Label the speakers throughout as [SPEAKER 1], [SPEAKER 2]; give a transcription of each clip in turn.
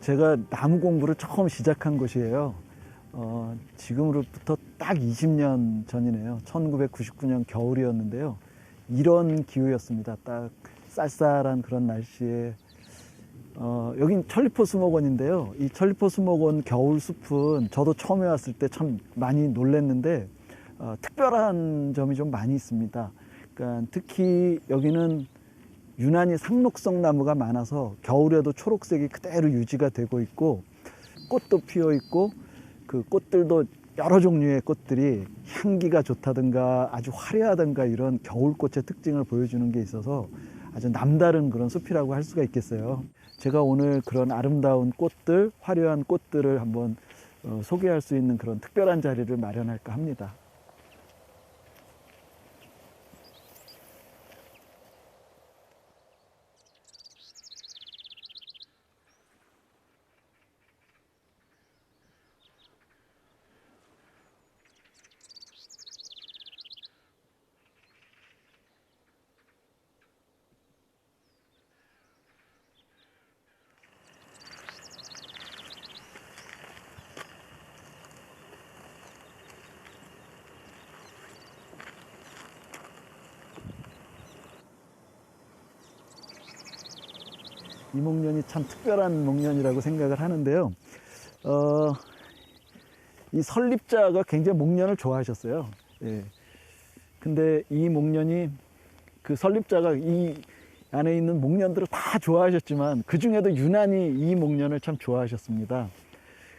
[SPEAKER 1] 제가 나무 공부를 처음 시작한 곳이에요. 어, 지금으로부터 딱 20년 전이네요. 1999년 겨울이었는데요. 이런 기후였습니다. 딱 쌀쌀한 그런 날씨에 어, 여긴 천리포 수목원인데요. 이 천리포 수목원 겨울 숲은 저도 처음에 왔을 때 참 많이 놀랬는데 어, 특별한 점이 좀 많이 있습니다. 그러니까 특히 여기는 유난히 상록성 나무가 많아서 겨울에도 초록색이 그대로 유지가 되고 있고 꽃도 피어 있고 그 꽃들도 여러 종류의 꽃들이 향기가 좋다든가 아주 화려하든가 이런 겨울꽃의 특징을 보여주는 게 있어서 아주 남다른 그런 숲이라고 할 수가 있겠어요. 제가 오늘 그런 아름다운 꽃들, 화려한 꽃들을 한번 어, 소개할 수 있는 그런 특별한 자리를 마련할까 합니다. 이 목련이 참 특별한 목련이라고 생각을 하는데요. 어, 이 설립자가 굉장히 목련을 좋아하셨어요. 예. 근데 이 목련이 그 설립자가 이 안에 있는 목련들을 다 좋아하셨지만 그 중에도 유난히 이 목련을 참 좋아하셨습니다.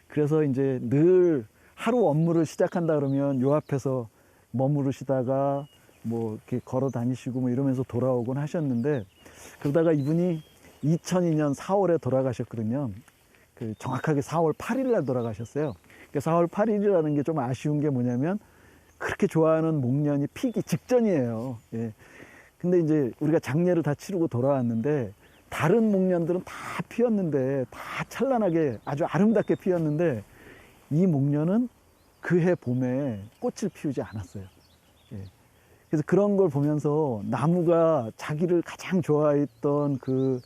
[SPEAKER 1] 그래서 이제 늘 하루 업무를 시작한다 그러면 요 앞에서 머무르시다가 뭐 이렇게 걸어 다니시고 뭐 이러면서 돌아오곤 하셨는데 그러다가 이분이 2002년 4월에 돌아가셨거든요. 그 정확하게 4월 8일 날 돌아가셨어요. 그 4월 8일이라는 게 좀 아쉬운 게 뭐냐면 그렇게 좋아하는 목련이 피기 직전이에요. 예. 근데 이제 우리가 장례를 다 치르고 돌아왔는데 다른 목련들은 다 피었는데 다 찬란하게 아주 아름답게 피었는데 이 목련은 그해 봄에 꽃을 피우지 않았어요. 예. 그래서 그런 걸 보면서 나무가 자기를 가장 좋아했던 그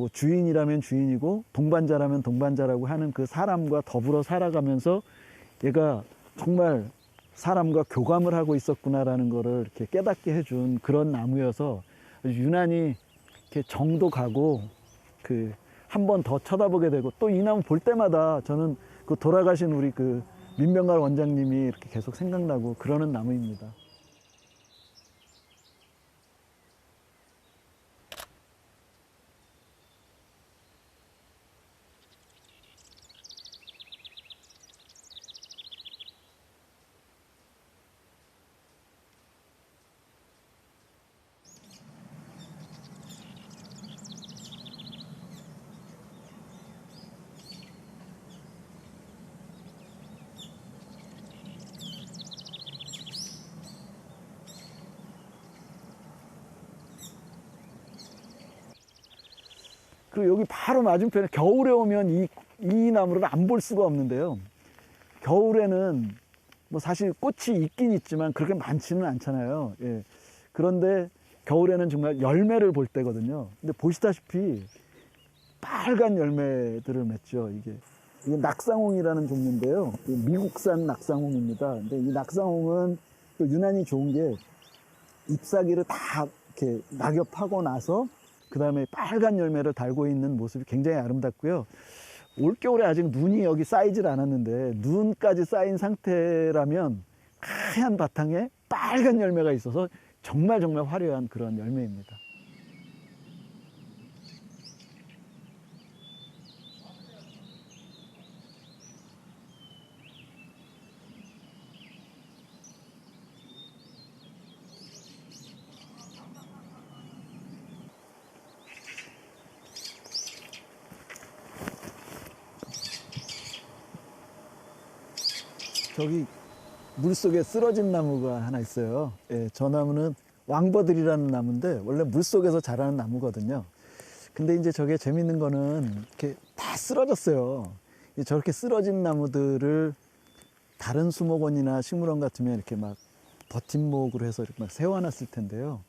[SPEAKER 1] 뭐 주인이라면 주인이고 동반자라면 동반자라고 하는 그 사람과 더불어 살아가면서 얘가 정말 사람과 교감을 하고 있었구나라는 거를 이렇게 깨닫게 해준 그런 나무여서 유난히 이렇게 정도 가고 그 한 번 더 쳐다보게 되고 또 이 나무 볼 때마다 저는 그 돌아가신 우리 그 민병갈 원장님이 이렇게 계속 생각나고 그러는 나무입니다. 그리고 여기 바로 맞은편에 겨울에 오면 이, 이 나무를 안 볼 수가 없는데요. 겨울에는 뭐 사실 꽃이 있긴 있지만 그렇게 많지는 않잖아요. 예. 그런데 겨울에는 정말 열매를 볼 때거든요. 근데 보시다시피 빨간 열매들을 맺죠. 이게 이게 낙상홍이라는 종류인데요. 이 미국산 낙상홍입니다. 근데 이 낙상홍은 또 유난히 좋은 게 잎사귀를 다 이렇게 낙엽하고 나서 그 다음에 빨간 열매를 달고 있는 모습이 굉장히 아름답고요. 올겨울에 아직 눈이 여기 쌓이질 않았는데 눈까지 쌓인 상태라면 하얀 바탕에 빨간 열매가 있어서 정말 정말 화려한 그런 열매입니다. 저기 물속에 쓰러진 나무가 하나 있어요. 예, 저 나무는 왕버들이라는 나무인데 원래 물속에서 자라는 나무거든요. 근데 이제 저게 재밌는 거는 이렇게 다 쓰러졌어요. 이 저렇게 쓰러진 나무들을 다른 수목원이나 식물원 같으면 이렇게 막 버팀목으로 해서 이렇게 막 세워놨을 텐데요.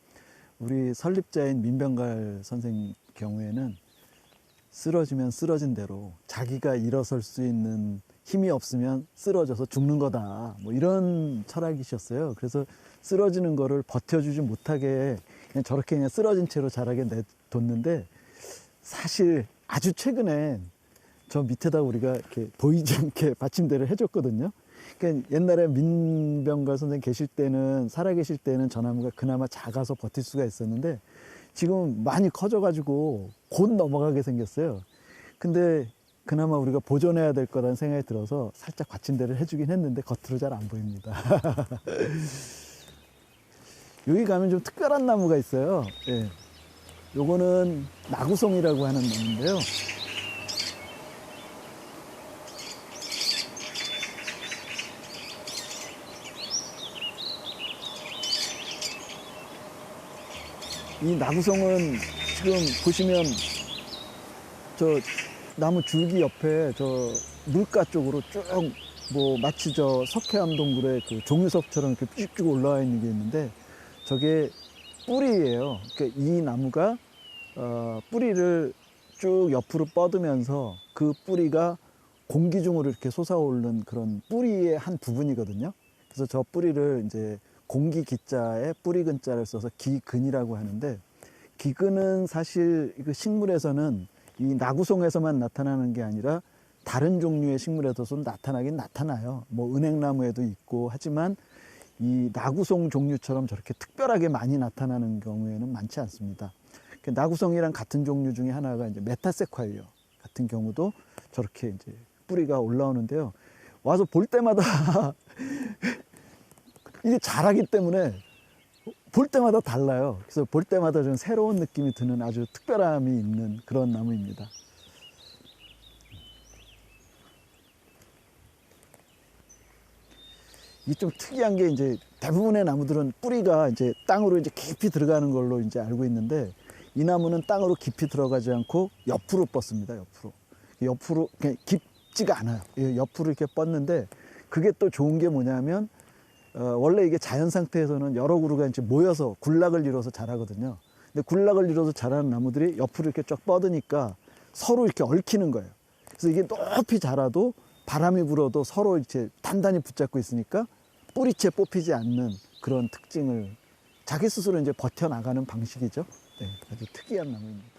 [SPEAKER 1] 우리 설립자인 민병갈 선생 경우에는 쓰러지면 쓰러진 대로 자기가 일어설 수 있는 힘이 없으면 쓰러져서 죽는 거다. 뭐 이런 철학이셨어요. 그래서 쓰러지는 거를 버텨주지 못하게 그냥 저렇게 그냥 쓰러진 채로 자라게 내뒀는데 사실 아주 최근에 저 밑에다 우리가 이렇게 보이지 않게 받침대를 해줬거든요. 그러니까 옛날에 민병가 선생님 계실 때는 살아 계실 때는 저 나무가 그나마 작아서 버틸 수가 있었는데 지금 많이 커져가지고 곧 넘어가게 생겼어요. 근데 그나마 우리가 보존해야 될 거라는 생각이 들어서 살짝 받침대를 해주긴 했는데 겉으로 잘 안 보입니다. 여기 가면 좀 특별한 나무가 있어요. 예. 요거는 나구송이라고 하는 나무인데요. 이 나구송은 지금 보시면 저 나무 줄기 옆에 저 물가 쪽으로 쭉 뭐 마치 저 석회암 동굴의 그 종유석처럼 이렇게 쭉쭉 올라와 있는 게 있는데 저게 뿌리예요. 그러니까 이 나무가 어, 뿌리를 쭉 옆으로 뻗으면서 그 뿌리가 공기 중으로 이렇게 솟아오르는 그런 뿌리의 한 부분이거든요. 그래서 저 뿌리를 이제 공기 기자에 뿌리 근자를 써서 기근이라고 하는데 기근은 사실 그 식물에서는 이 나구송에서만 나타나는 게 아니라 다른 종류의 식물에서도 나타나긴 나타나요. 뭐 은행나무에도 있고 하지만 이 나구송 종류처럼 저렇게 특별하게 많이 나타나는 경우에는 많지 않습니다. 그 나구송이랑 같은 종류 중에 하나가 이제 메타세콰이어 같은 경우도 저렇게 이제 뿌리가 올라오는데요. 와서 볼 때마다 이게 자라기 때문에 볼 때마다 달라요. 그래서 볼 때마다 좀 새로운 느낌이 드는 아주 특별함이 있는 그런 나무입니다. 이 좀 특이한 게 이제 대부분의 나무들은 뿌리가 이제 땅으로 이제 깊이 들어가는 걸로 이제 알고 있는데 이 나무는 땅으로 깊이 들어가지 않고 옆으로 뻗습니다. 옆으로. 옆으로 깊지가 않아요. 예, 옆으로 이렇게 뻗는데 그게 또 좋은 게 뭐냐면 어, 원래 이게 자연 상태에서는 여러 그루가 이제 모여서 군락을 이뤄서 자라거든요. 근데 군락을 이뤄서 자라는 나무들이 옆으로 이렇게 쫙 뻗으니까 서로 이렇게 얽히는 거예요. 그래서 이게 높이 자라도 바람이 불어도 서로 이제 단단히 붙잡고 있으니까 뿌리채 뽑히지 않는 그런 특징을 자기 스스로 이제 버텨나가는 방식이죠. 네, 아주 특이한 나무입니다.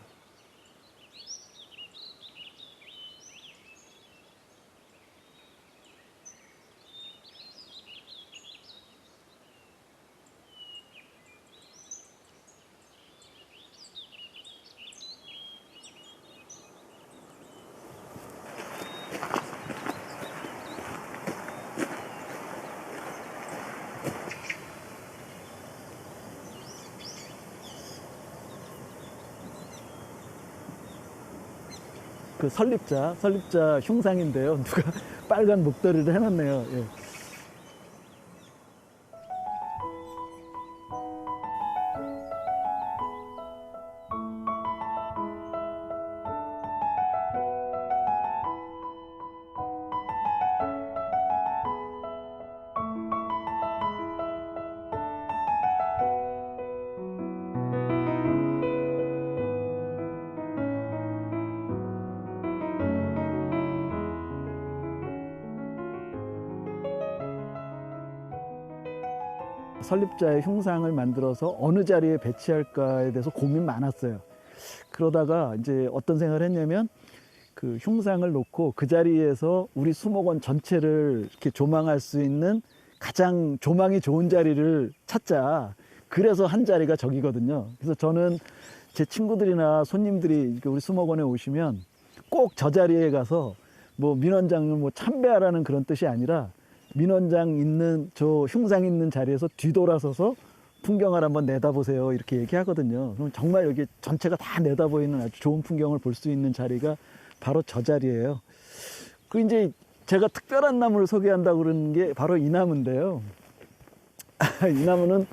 [SPEAKER 1] 그 설립자, 설립자 흉상인데요. 누가 빨간 목도리를 해놨네요. 예. 설립자의 흉상을 만들어서 어느 자리에 배치할까에 대해서 고민 많았어요. 그러다가 이제 어떤 생각을 했냐면 그 흉상을 놓고 그 자리에서 우리 수목원 전체를 이렇게 조망할 수 있는 가장 조망이 좋은 자리를 찾자. 그래서 한 자리가 저기거든요. 그래서 저는 제 친구들이나 손님들이 우리 수목원에 오시면 꼭 저 자리에 가서 뭐 민원장을 뭐 참배하라는 그런 뜻이 아니라 민원장 있는 저 흉상 있는 자리에서 뒤돌아서서 풍경을 한번 내다보세요 이렇게 얘기하거든요. 그럼 정말 여기 전체가 다 내다보이는 아주 좋은 풍경을 볼 수 있는 자리가 바로 저 자리예요. 그 이제 제가 특별한 나무를 소개한다고 그러는 게 바로 이 나무인데요. 이 나무는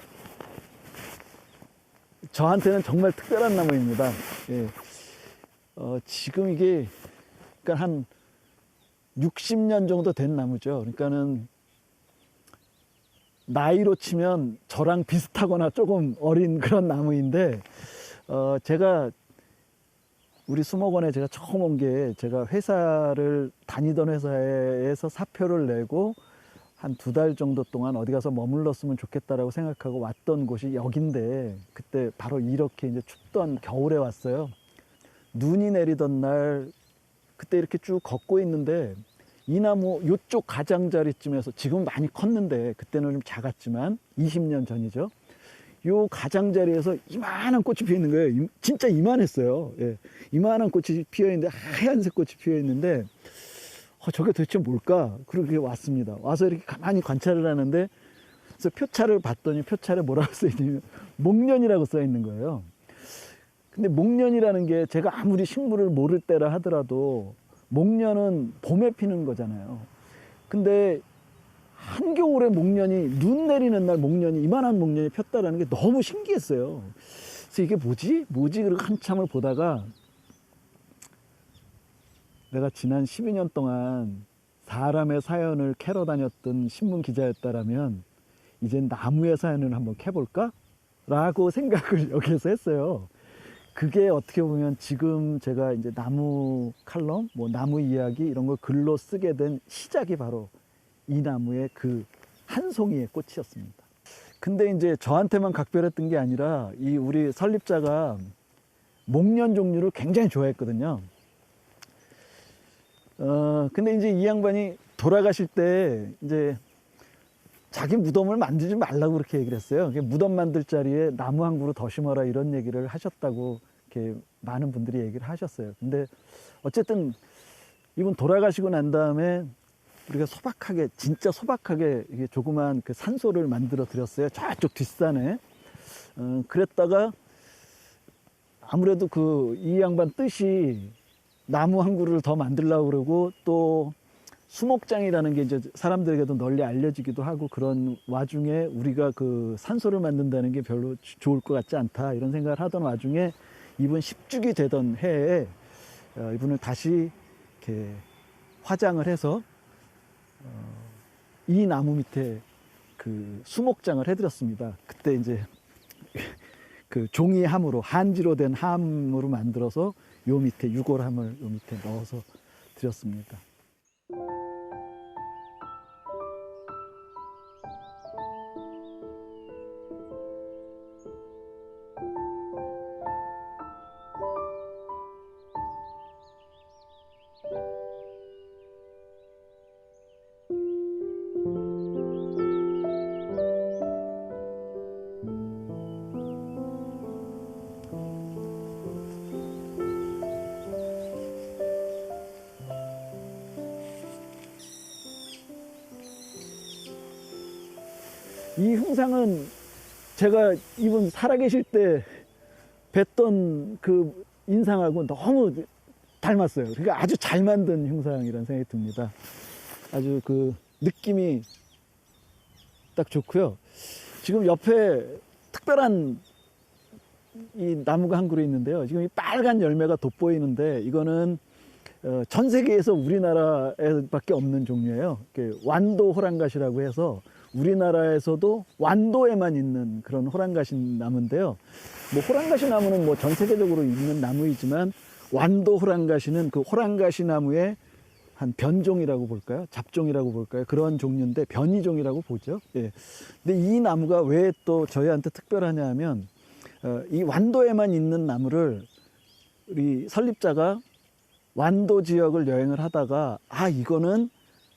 [SPEAKER 1] 저한테는 정말 특별한 나무입니다. 예. 어, 지금 이게 그러니까 한 60년 정도 된 나무죠. 그러니까는 나이로 치면 저랑 비슷하거나 조금 어린 그런 나무인데 어 제가 우리 수목원에 제가 처음 온 게 제가 회사를 다니던 회사에서 사표를 내고 한 두 달 정도 동안 어디 가서 머물렀으면 좋겠다라고 생각하고 왔던 곳이 여긴데 그때 바로 이렇게 이제 춥던 겨울에 왔어요. 눈이 내리던 날 그때 이렇게 쭉 걷고 있는데 이 나무 요쪽 가장자리쯤에서 지금 많이 컸는데 그때는 좀 작았지만 20년 전이죠. 요 가장자리에서 이만한 꽃이 피어 있는 거예요. 이- 진짜 이만했어요. 예. 이만한 꽃이 피어 있는데 하얀색 꽃이 피어 있는데 어, 저게 도대체 뭘까? 그렇게 왔습니다. 와서 이렇게 가만히 관찰을 하는데 그래서 표차를 봤더니 표차에 뭐라고 써 있냐면 목련이라고 써 있는 거예요. 근데 목련이라는 게 제가 아무리 식물을 모를 때라 하더라도 목련은 봄에 피는 거잖아요. 근데 한겨울에 목련이 눈 내리는 날 목련이 이만한 목련이 폈다라는 게 너무 신기했어요. 그래서 이게 뭐지? 뭐지? 그리고 한참을 보다가 내가 지난 12년 동안 사람의 사연을 캐러 다녔던 신문 기자였다라면 이젠 나무의 사연을 한번 캐볼까? 라고 생각을 여기에서 했어요. 그게 어떻게 보면 지금 제가 이제 나무 칼럼, 뭐 나무 이야기 이런 걸 글로 쓰게 된 시작이 바로 이 나무의 그 한 송이의 꽃이었습니다. 근데 이제 저한테만 각별했던 게 아니라 이 우리 설립자가 목련 종류를 굉장히 좋아했거든요. 어, 근데 이제 이 양반이 돌아가실 때 이제 자기 무덤을 만들지 말라고 그렇게 얘기를 했어요. 무덤 만들 자리에 나무 한 그루 더 심어라 이런 얘기를 하셨다고 이렇게 많은 분들이 얘기를 하셨어요. 근데 어쨌든 이분 돌아가시고 난 다음에 우리가 소박하게 진짜 소박하게 이게 조그만 그 산소를 만들어 드렸어요. 저쪽 뒷산에. 어, 그랬다가 아무래도 그 이 양반 뜻이 나무 한 그루를 더 만들려고 그러고 또 수목장이라는 게 이제 사람들에게도 널리 알려지기도 하고 그런 와중에 우리가 그 산소를 만든다는 게 별로 주- 좋을 것 같지 않다 이런 생각을 하던 와중에 이분 10주기 되던 해에 어, 이분을 다시 이렇게 화장을 해서 어, 이 나무 밑에 그 수목장을 해드렸습니다. 그때 이제 그 종이 함으로 한지로 된 함으로 만들어서 요 밑에 유골함을 요 밑에 넣어서 드렸습니다. 이 형상은 제가 이분 살아계실 때 뵀던 그 인상하고 너무 닮았어요. 그러니까 아주 잘 만든 형상이라는 생각이 듭니다. 아주 그 느낌이 딱 좋고요. 지금 옆에 특별한 이 나무가 한 그루 있는데요. 지금 이 빨간 열매가 돋보이는데 이거는 어, 전 세계에서 우리나라에밖에 없는 종류예요. 완도 호랑갓이라고 해서 우리나라에서도 완도에만 있는 그런 호랑갓인 나무인데요. 뭐 호랑갓이 나무는 뭐 전 세계적으로 있는 나무이지만 완도 호랑갓이는 그 호랑갓이 나무의 한 변종이라고 볼까요? 잡종이라고 볼까요? 그런 종류인데 변이종이라고 보죠. 예. 근데 이 나무가 왜 또 저희한테 특별하냐 하면 어, 이 완도에만 있는 나무를 우리 설립자가 완도 지역을 여행을 하다가 아 이거는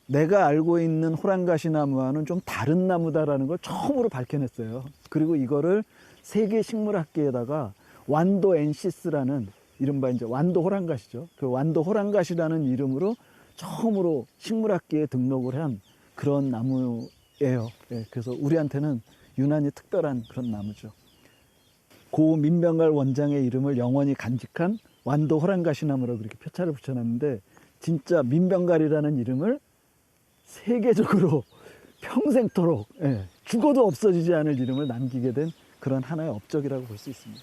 [SPEAKER 1] 내가 알고 있는 호랑가시 나무와는 좀 다른 나무다라는 걸 처음으로 밝혀냈어요. 그리고 이거를 세계 식물학계에다가 완도 엔시스라는 이른바 이제 완도 호랑가시죠. 그 완도 호랑가시라는 이름으로 처음으로 식물학계에 등록을 한 그런 나무예요. 예, 그래서 우리한테는 유난히 특별한 그런 나무죠. 고 민병갈 원장의 이름을 영원히 간직한 완도 호랑가시나무라고 그렇게 표차를 붙여놨는데 진짜 민병갈이라는 이름을 세계적으로 평생토록 예, 죽어도 없어지지 않을 이름을 남기게 된 그런 하나의 업적이라고 볼 수 있습니다.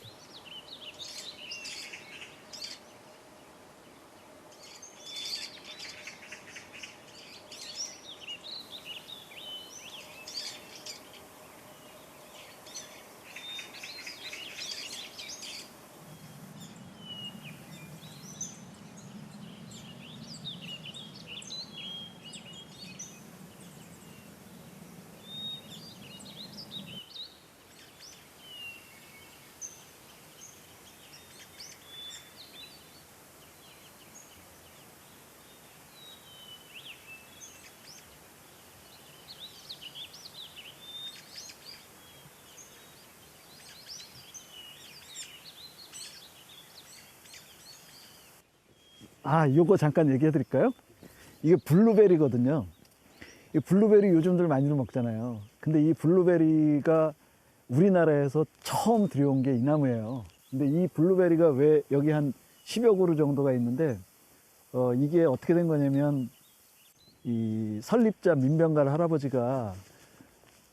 [SPEAKER 1] 아, 요거 잠깐 얘기해 드릴까요? 이게 블루베리거든요. 이 블루베리 요즘들 많이들 먹잖아요. 근데 이 블루베리가 우리나라에서 처음 들여온 게 이 나무예요. 근데 이 블루베리가 왜 여기 한 10여 그루 정도가 있는데, 어, 이게 어떻게 된 거냐면, 이 설립자 민병갈 할아버지가,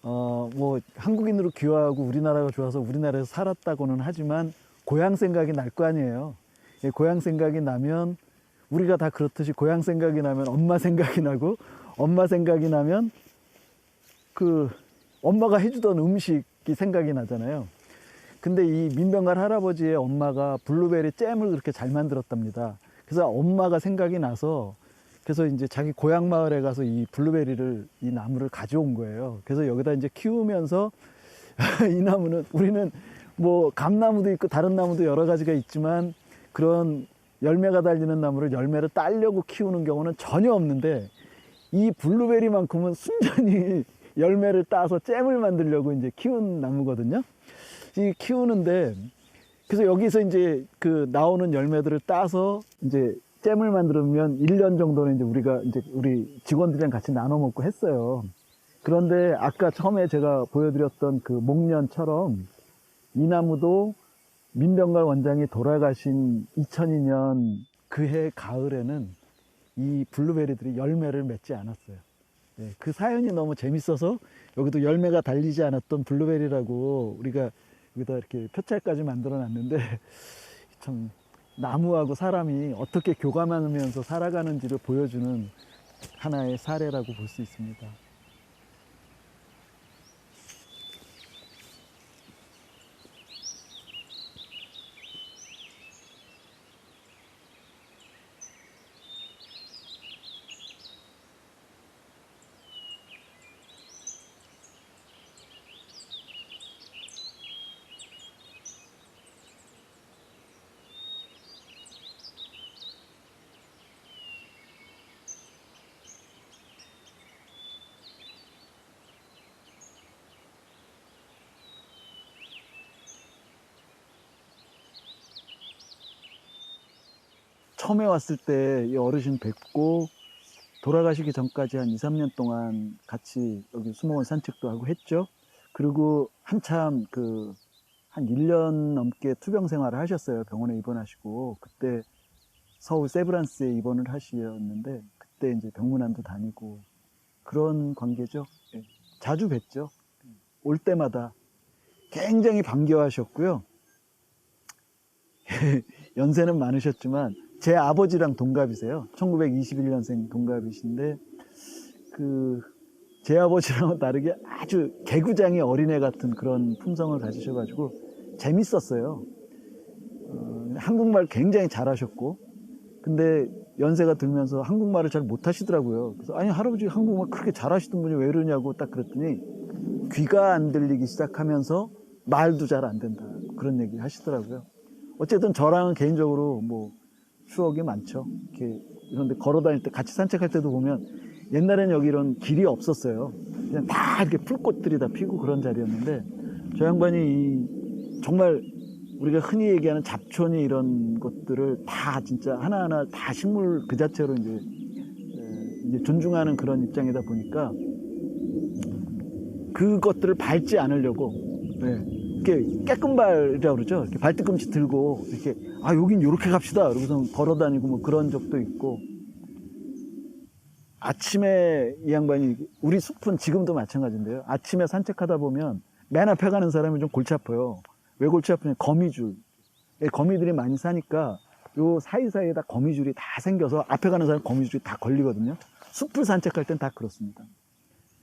[SPEAKER 1] 어, 뭐, 한국인으로 귀화하고 우리나라가 좋아서 우리나라에서 살았다고는 하지만, 고향 생각이 날 거 아니에요. 예, 고향 생각이 나면, 우리가 다 그렇듯이 고향 생각이 나면 엄마 생각이 나고, 엄마 생각이 나면, 그, 엄마가 해주던 음식이 생각이 나잖아요. 근데 이 민병갈 할아버지의 엄마가 블루베리 잼을 그렇게 잘 만들었답니다. 그래서 엄마가 생각이 나서 그래서 이제 자기 고향 마을에 가서 이 블루베리를 이 나무를 가져온 거예요. 그래서 여기다 이제 키우면서 이 나무는 우리는 뭐 감나무도 있고 다른 나무도 여러 가지가 있지만 그런 열매가 달리는 나무를 열매를 따려고 키우는 경우는 전혀 없는데 이 블루베리만큼은 순전히 열매를 따서 잼을 만들려고 이제 키운 나무거든요. 이 키우는데 그래서 여기서 이제 그 나오는 열매들을 따서 이제 잼을 만들면 1년 정도는 이제 우리가 이제 우리 직원들이랑 같이 나눠 먹고 했어요. 그런데 아까 처음에 제가 보여드렸던 그 목련처럼 이 나무도 민병갈 원장이 돌아가신 2002년 그해 가을에는 이 블루베리들이 열매를 맺지 않았어요. 예, 그 사연이 너무 재밌어서 여기도 열매가 달리지 않았던 블루베리라고 우리가 여기다 이렇게 표찰까지 만들어 놨는데 참 나무하고 사람이 어떻게 교감하면서 살아가는지를 보여주는 하나의 사례라고 볼 수 있습니다. 처음에 왔을 때 이 어르신 뵙고 돌아가시기 전까지 한 2, 3년 동안 같이 여기 수목원 산책도 하고 했죠. 그리고 한참 그 한 1년 넘게 투병 생활을 하셨어요. 병원에 입원하시고 그때 서울 세브란스에 입원을 하시었는데 그때 이제 병문안도 다니고 그런 관계죠. 예. 자주 뵀죠. 올 때마다 굉장히 반겨하셨고요. 연세는 많으셨지만 제 아버지랑 동갑이세요. 1921년생 동갑이신데 그 제 아버지랑은 다르게 아주 개구장이 어린애 같은 그런 품성을 가지셔가지고 재밌었어요. 어, 한국말 굉장히 잘하셨고 근데 연세가 들면서 한국말을 잘 못하시더라고요. 그래서 아니 할아버지 한국말 그렇게 잘하시던 분이 왜 이러냐고 딱 그랬더니 귀가 안 들리기 시작하면서 말도 잘 안 된다 그런 얘기 하시더라고요. 어쨌든 저랑은 개인적으로 뭐 추억이 많죠. 이렇게 이런데 걸어 다닐 때 같이 산책할 때도 보면 옛날엔 여기 이런 길이 없었어요. 그냥 다 이렇게 풀꽃들이 다 피고 그런 자리였는데 저 양반이 이 정말 우리가 흔히 얘기하는 잡초니 이런 것들을 다 진짜 하나하나 다 식물 그 자체로 이제, 에, 이제 존중하는 그런 입장이다 보니까 그것들을 밟지 않으려고 예, 이렇게 깨끔발이라고 그러죠. 이렇게 발뒤꿈치 들고 이렇게 아 여긴 이렇게 갑시다. 그러고서 걸어 다니고 뭐 그런 적도 있고 아침에 이 양반이 우리 숲은 지금도 마찬가지인데요. 아침에 산책하다 보면 맨 앞에 가는 사람이 좀 골치 아파요. 왜 골치 아프냐? 거미줄. 예, 거미들이 많이 사니까 요 사이사이에다 거미줄이 다 생겨서 앞에 가는 사람 거미줄이 다 걸리거든요. 숲을 산책할 땐 다 그렇습니다.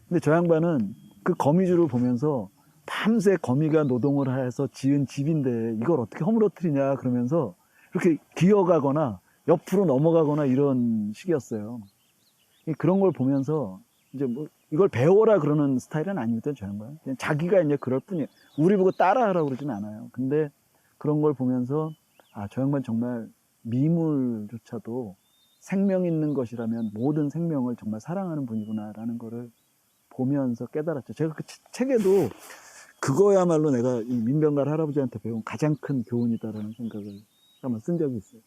[SPEAKER 1] 근데 저 양반은 그 거미줄을 보면서 밤새 거미가 노동을 해서 지은 집인데 이걸 어떻게 허물어뜨리냐 그러면서 이렇게 기어가거나 옆으로 넘어가거나 이런 식이었어요. 이 그런 걸 보면서 이제 뭐 이걸 배워라 그러는 스타일은 아니거든 저 양반. 그냥 자기가 이제 그럴 뿐이에요. 우리 보고 따라하라고 그러진 않아요. 근데 그런 걸 보면서 아, 저 양반 정말 미물조차도 생명 있는 것이라면 모든 생명을 정말 사랑하는 분이구나라는 거를 보면서 깨달았죠. 제가 그 치- 책에도 그거야말로 내가 이 민병갈 할아버지한테 배운 가장 큰 교훈이다라는 생각을 한번 쓴 적이 있어요.